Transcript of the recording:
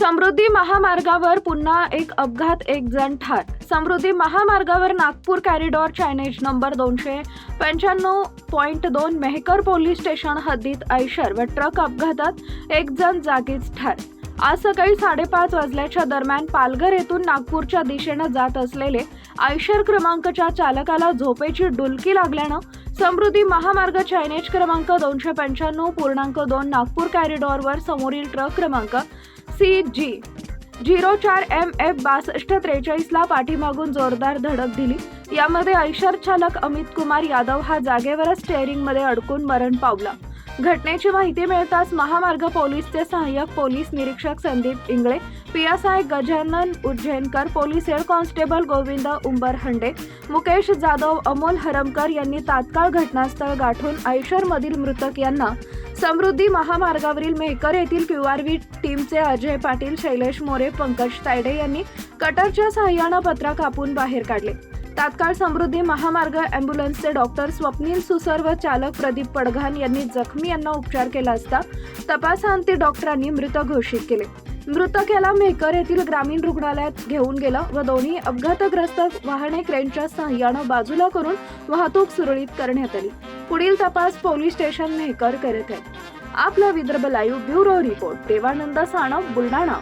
समृद्धी महामार्गावर पुन्हा एक अपघात एक जण ठार. समृद्धी महामार्गावर नागपूर कॅरिडॉर चायनेज नंबर दोनशे पंच्याण्णव पॉईंट दोन मेहकर पोलीस स्टेशन हद्दीत ऐशर व ट्रक अपघातात एक जण जागीच ठार. आज सकाळी साडेपाच वाजल्याच्या दरम्यान पालघर येथून नागपूरच्या दिशेनं जात असलेले आयशर क्रमांकच्या चालकाला झोपेची डुलकी लागल्यानं समृद्धी महामार्ग चायनेज क्रमांक दोनशे पंच्याण्णव पूर्णांक दोन नागपूर कॅरिडॉरवर समोरील ट्रक क्रमांक सी जी झिरो चार एम एफ बासष्ट त्रेचाळीसला पाठीमागून जोरदार धडक दिली. यामध्ये ऐशर चालक अमित कुमार यादव हा जागेवरच स्टेअरिंगमध्ये अडकून मरण पावला. घटनेची माहिती मिळताच महामार्ग पोलीसचे सहाय्यक पोलीस निरीक्षक Sandeep Ingle PSI Gajanan Ujjainkar police head constable Govind Umbarhande Mukesh Jadhav Amol Haramkar यांनी तात्काळ घटनास्थळ गाठून आयशरमधील मृतक यांना समृद्धी महामार्गावरील मेहकर येथील क्यूआरव्ही टीमचे अजय पाटील शैलेश मोरे पंकज तायडे यांनी कटरच्या सहाय्यानं पत्रा कापून बाहेर काढले. तात्काळ समृद्धी महामार्ग अँब्युलन्सचे डॉक्टर स्वप्नील सुसर व चालक प्रदीप पडघान यांनी जखमी यांना उपचार केला असता तपासांती डॉक्टरांनी मृत घोषित केले. मृतक याला मेहकर येथील ग्रामीण रुग्णालयात घेऊन गेलं व दोन्ही अपघातग्रस्त वाहने क्रेनच्या सहाय्यानं बाजूला करून वाहतूक सुरळीत करण्यात आली. पुढील तपास पोलीस स्टेशन मेहकर करत आहे. आपला Vidarbha live bureau report Devanand Sanap Buldhana.